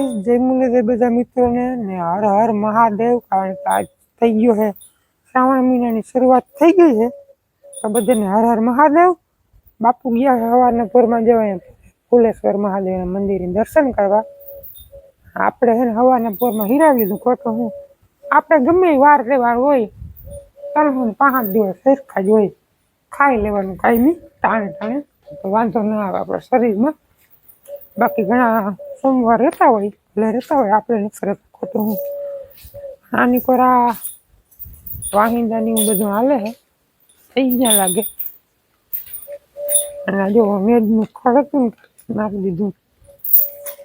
રામ જય મુરલીધર બધા મિત્રોને ને હર હર મહાદેવ, કારણ કે આજ થઈ ગયો છે શ્રાવણ મહિનાની શરૂઆત થઈ ગઈ છે, તો બધાને હર હર મહાદેવ. બાપુ ગયા છે સવારના પોરમાં જવાય ફૂલેશ્વર મહાદેવના મંદિરે દર્શન કરવા. આપણે છે ને હવાના પોરમાં હિરાવી લીધું ખોટું હું. આપણે ગમે વાર તહેવાર હોય ત્રણ પાંચ દિવસ સરખા જ હોય. ખાઈ લેવાનું કાંઈ નહીં ટાણે ટાણે તો વાંધો ના આવે આપણા શરીરમાં. બાકી ઘણા સોમવાર રહેતા હોય, એટલે રહેતા હોય, આપણે નથી રહેતા ખોટું હું. આની કોરા વાહિંદાની હું બધું હાલે થઈ ગયા લાગે. અને આ જો મેદનું ખડ હતું નાખી દીધું.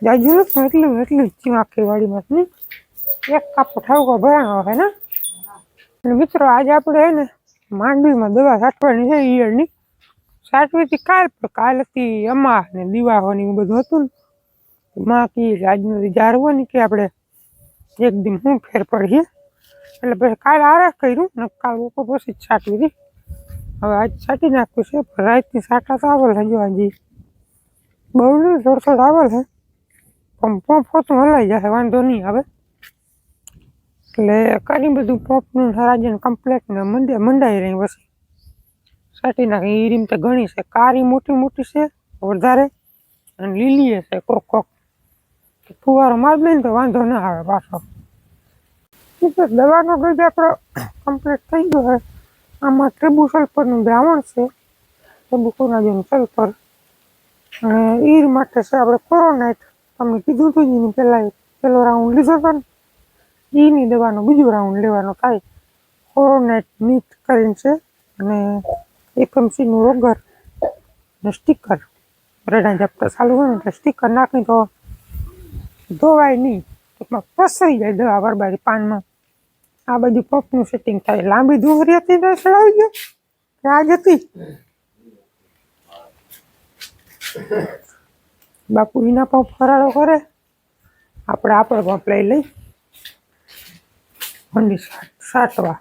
જાજુ નથી એટલું એટલું જ આખી વાડીમાં નહીં એક કાપો ઠાવકો ભરાણો હોય ને? અને મિત્રો, આજે આપણે હે ને, માંડવીમાં દવા છાંટવાની છે, ઈયળની. હતી કાલ, પણ કાલ હતી અમા ને દિવાહોની બધું હતું ને. માં કી આજનો વિચારવો ને કે આપણે એક દિન હું ફેર પડીએ. એટલે પછી કાલ આરાસ કર્યું, ને કાલ બપોર પછી જ છાંટવી હતી હવે આજ છાંટી નાખ્યું છે, પણ રાતની સાટા તો આવેલ હજુ હજી. બહુ નહીં થોડસોડ થોડું આવેલ છે. પણ પંપ હોતું હલાઈ જશે, વાંધો નહીં આવે. એટલે કરી બધું પંપનું રાજ્યને કમ્પ્લેટ ને મંડે, મંડાઈ રહી પછી. છાંટી નાખી એ રીમ તો ઘણી છે. કારી મોટી મોટી છે, વધારે. અને લીલી છે કોક કોક ફુવારો મારી લઈને તો વાંધો ના આવે પાછો. દવાનો ગજ આપણો કમ્પ્લીટ થઈ ગયો છે. આમાં ટ્રેબુ સલ્ફરનું દ્રાવણ છે. ટ્રેબુ જેમ સલ્ફર. અને ઈર માટે છે આપણે કોરોનાઇટ તમને કીધું હતું એની પહેલાં પહેલો રાઉન્ડ લીધો હતો ને, ઈની દવાનો બીજો રાઉન્ડ લેવાનો થાય. કોરોનાઇટ મીટ કરીને છે અને એફએમસીનું રોગર અને સ્ટીકર રડા ઝપટા ચાલુ હોય ને એટલે સ્ટીકર નાખી તો ધોવાય નહીં. ટૂંકમાં પસરી જાય દવા બરબારી પાનમાં. આ બાજુ પંપનું સેટિંગ થાય. લાંબી ધુંગરી હતી ને ચડાવી ગયો આજ હતી. બાપુ એના પંપ ફરાળો કરે. આપણે આપણો પંપ લઈ લઈ. મંડી સાટવા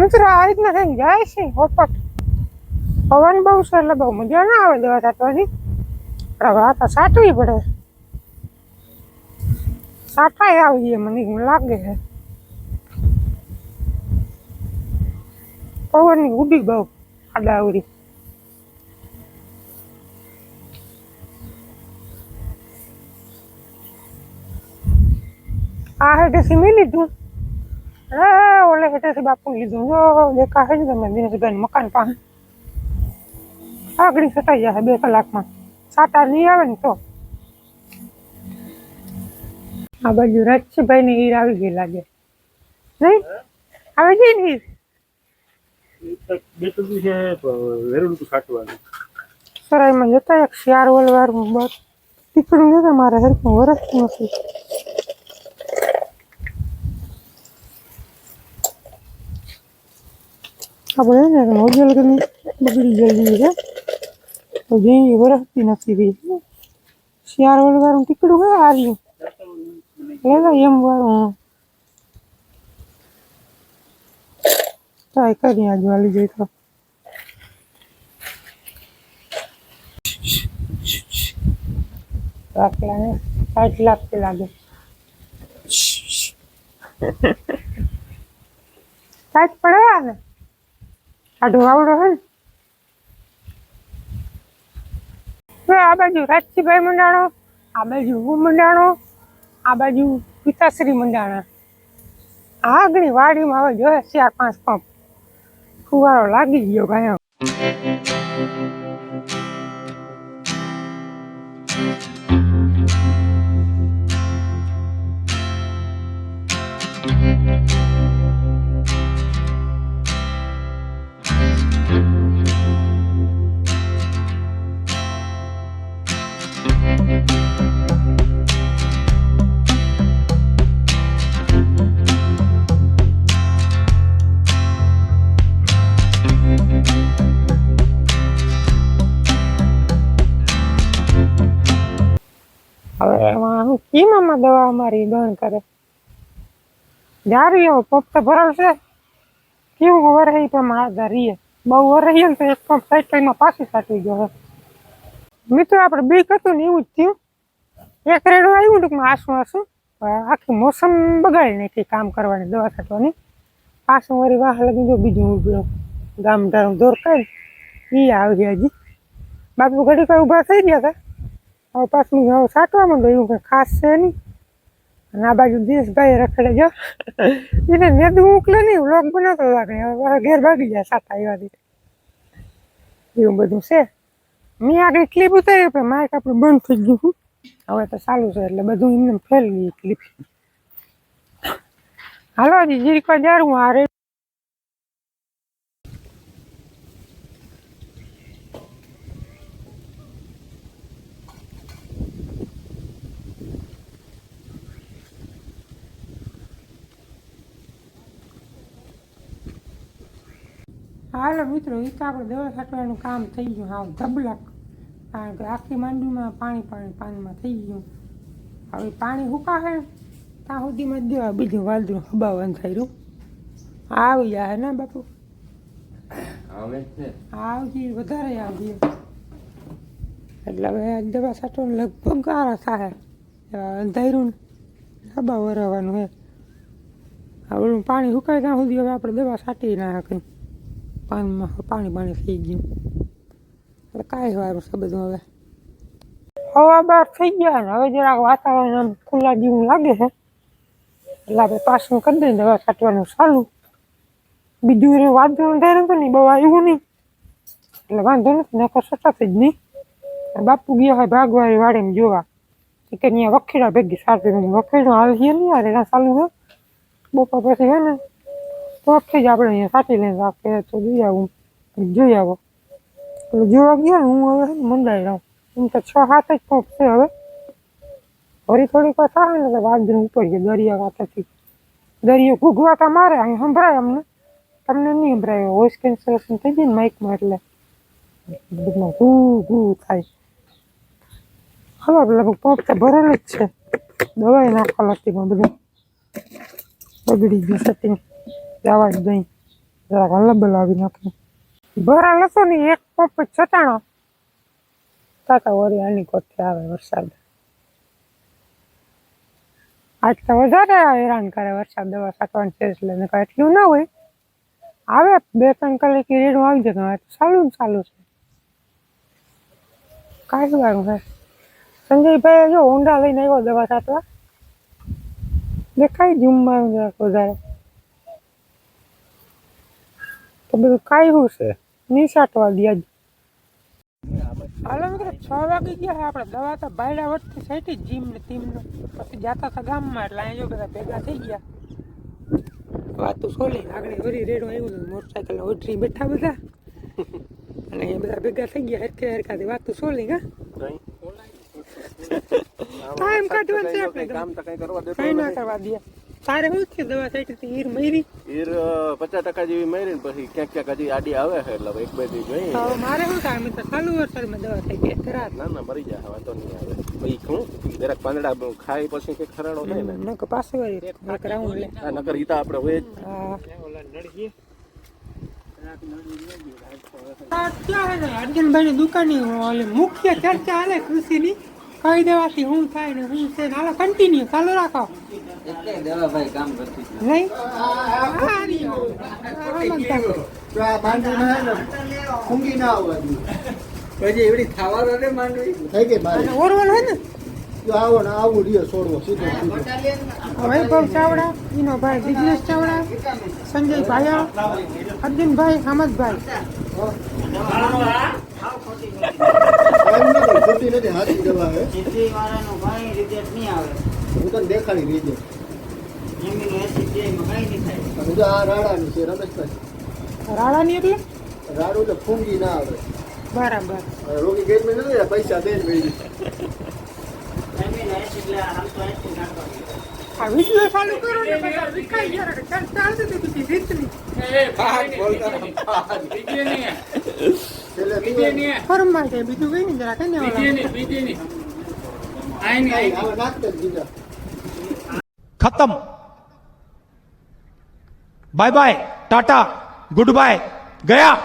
મિત્રો, આ રીતના થઈને જાય છે. પોપટ પવન બહુ છે એટલે બહુ મજા ના આવે દવા છાંટવાની પણ હવે આ સાટવી પડે. સાટાય આવી જાય મને એવું લાગે છે પવનની ઉડી બહુ આડાવરી આ હેઠેથી મેં લીધું હે ઓલે હેઠેથી બાપુ લીધું જો દેખાશે જ તમે દિનેશભાઈ મકાન પાસે આગળ સટાઈ જશે બે કલાકમાં સાટા નહીં આવે ને તો આ બાજુ રાજસીભાઈ ની હીર આવી ગઈ લાગે. નહીં? આવે છે ને હીર સરાઈમાં જતા એક શિયાર વલવાર બસ ટીકડું જતા મારે હરખું વરસતું નથી. આપણે ને હોજલ ગમી બગડી ગયેલી છે. તો જે વરસતી નથી રહી. શિયાર વલવારું ટીકડું કયા આર્યું? લેવા એમ વાળું ટ્રાય કરી આજ વાલી જોઈ તો રાખલાને સાઠ લાગતી લાગે સાઠ પડે ને આઢો આવડો હે ને આ બાજુ રાજસીભાઈ મંડાણો આ બાજુ હું મંડાણો આ બાજુ પિતાશ્રી મંડાણા. આગળ વાડીમાં હવે જોઈએ ચાર પાંચ પંપ. ફુવારો લાગી ગયો ગાયો હવે એમાં હું કીમામાં દવા અમારી ગણ કરે. જારી એવો પંપ તો ભરાવશે કેવું વરાઈ તો આધાર રહીએ. બહુ વરાઈએ ને તો એક પંપ સાયકલમાં પાછી સાચવી ગયો મિત્રો આપણે બીક હતું ને એવું જ થયું. એક રેડું આવ્યું ટૂંકમાં આસું આસું. આખી મોસમ બગાડી નાખી કામ કરવાની દવા છાંટવાની. પાછું વળી વાહ લગી જો બીજું ઊભું ગામ ધારું દોર કરી એ આવી હજી. બાપુ ઘડી કઈ ઊભા થઈ ગયા હતા. હવે પાછું હવે છાંટવા માંડો એવું કંઈ ખાસ છે નહીં. અને આ બાજુ દેશભાઈ રખડે જો. એને નેદું મોકલે નહીં વ્લોગ બનાવતો લાગે હવે ઘેર ભાગી જાય સાત આવ્યાથી એવું બધું છે. મેં આગળ ક્લિપ ઉતારી પણ માઇક આપણું બંધ થઈ ગયું હવે તો ચાલુ છે એટલે બધું એમને ફેલ ગયું ક્લિપ હાલો હજી જીરીકવા જારું આ હાલો મિત્રો એ તો આપણે દવા છાંટવાનું કામ થઈ ગયું હાવ ધબલક. કારણ કે આખી માંડવીમાં પાણી પાણી પાણીમાં થઈ ગયું. હવે પાણી હુકાશે ત્યાં સુધીમાં દેવા બીજું વાલદું હબાવવાનું થઈ રહ્યું. આવી જાય ને બાપુ? આવે આવજી વધારે આવજી. એટલે હવે દવા છાંટવાનું લગભગ ગારા થાય. અંધાર્યું ને હબા વરાવવાનું હે. હવે પાણી સુકાય ત્યાં સુધી હવે આપણે દવા છાંટી ના શકીએ. પાણીમાં પાણી પાણી થઈ ગયું. એટલે કાંઈ વારું છે બધું હવે. હવા બહાર થઈ ગયા ને હવે જરાક વાતાવરણ આમ ખુલ્લા જેવું લાગે છે. એટલે આપણે પાછું કરી દઈએ દવા છાંટવાનું ચાલુ. બીજું એ વાંધો થાય નતો નહીં બહુ આવ્યું નહીં. એટલે વાંધો નથી નકર સટાશે જ નહીં. બાપુ ગયા હોય ભાગવાળી વાડીમાં જોવા. કે ત્યાં વખેડા ભેગી સાથે વખેડું હાલ છે નહીં યાર, એના ચાલુ છે. બપોર પછી હે ને તો જ આપણે અહીંયા સાચી લઈને રાખે તો જોઈ આવું. જોઈ આવો. એટલે જોવા ગયા હું હવે મંડાઈ રહું એમ તો છ સાત જ પંપ છે હવે. ફરી થોડીક વાર થાય ને વાંધો ઉપર ગયો દરિયા કાંઠેથી દરિયો ઘૂઘવાતા મારે, અહીં સંભળાય અમને. તમને નહીં સંભળાય વોઇસ કેન્સલેશન થઈ જાય ને માઇકમાં એટલે. બધું ઘૂ ઘૂ થાય. હલો એટલે પંપ તો ભરેલ જ છે. દવાઈ નાખવા લાગતી પણ બધું બગડી ગયું સેટિંગ જ દઈ જરાક હલબલ આવી નાખી. ભરા હતો ને એક પંપ છટાણો. કાકા વરી આની કોઠે આવે વરસાદ. આજ તો વધારે હેરાન કરે વરસાદ દવા છાંટવાની છે એટલે નકર એટલું ના હોય. આવે બે ત્રણ કલાક રેડું આવી જાય ચાલુ ને ચાલુ છે. કાંઈ વાળું છે સંજયભાઈ જો ઊંડા લઈને આવ્યો દવા છાંટવા. દેખાય જુમ્મા વધારે. તો બધું કાયું છે. દે આજ. હાલો મિત્રો છ વાગી ગયા આપણે. દવા તો બાયડા વચ્ચે સાઈટી જીમ ને ટીમ ને પછી જાતા હતા ગામમાં એટલે અહીંયા બધા ભેગા થઈ ગયા. વાતું સોલી. આગળ વરી રેડો આવ્યું ને મોટરસાઇકલ ઓઢરી બેઠા બધા. અને એ બધા ભેગા થઈ ગયા. હરખે હરખાથી વાતું સોલી હા? ટાઈમ કાઢવાનું છે આપણે કામ તો કઈ કરવા દેતો કઈ ના કરવા દે. તારે શું દવા હીર ઈર પચાસ ટકા જેવી મારી પછી ક્યાંક ક્યાંક હજી આડી આવે છે એટલે એક બે દી જોઈ મારે શું થાય તો ચાલુ વરસાદમાં દવા થઈ ગઈ. ખરા. ના ના મરી જાય વાંધો નહીં આવે. પછી શું? જરાક પાંદડા ખાઈ પછી કે ખરાડો થાય ને. પાછું વળી લે. નકર આપણે હોય જ. હે. ને મુખ્ય ચર્ચા હાલે કૃષિની. કહી દેવાથી શું થાય ને શું છે હાલો કન્ટિન્યુ ચાલુ રાખો. એટલે દવા ભાઈ કામ કરતી. નહીં હે ને ના આવવા પછી એવડી ખાવા દે માંડવી? થઈ ગઈ મારી. ઓરવલ હોય ને? જો આવો ને આવું રહ્યો છોડવો સીધો વૈભવ ચાવડા એનો ભાઈ બિઝનેસ ચાવડા સંજય ભાયા અર્જુનભાઈ હામદભાઈ ખોટી નથી હાથી દવા હે. સિદ્ધિ વાળાનું કઈ રિઝલ્ટ નહીં આવે. હું તને દેખાડી દીધો એમીનો એસિડ છે એમાં કઈ નહીં થાય. જો આ રાડાની છે રમેશભાઈ રાણાની એટલે? રાડું એટલે ફૂંગી ના આવે. બરાબર. રોગી માં નથી પૈસા દે જ મેળવી આ વીડિયો ચાલુ કરો ને બધા વિખાઈ ગયા ફોર્મમાં છે બીજું કઈ નહીં જરા કઈ નહીં ખતમ. Bye bye tata good bye ગયા.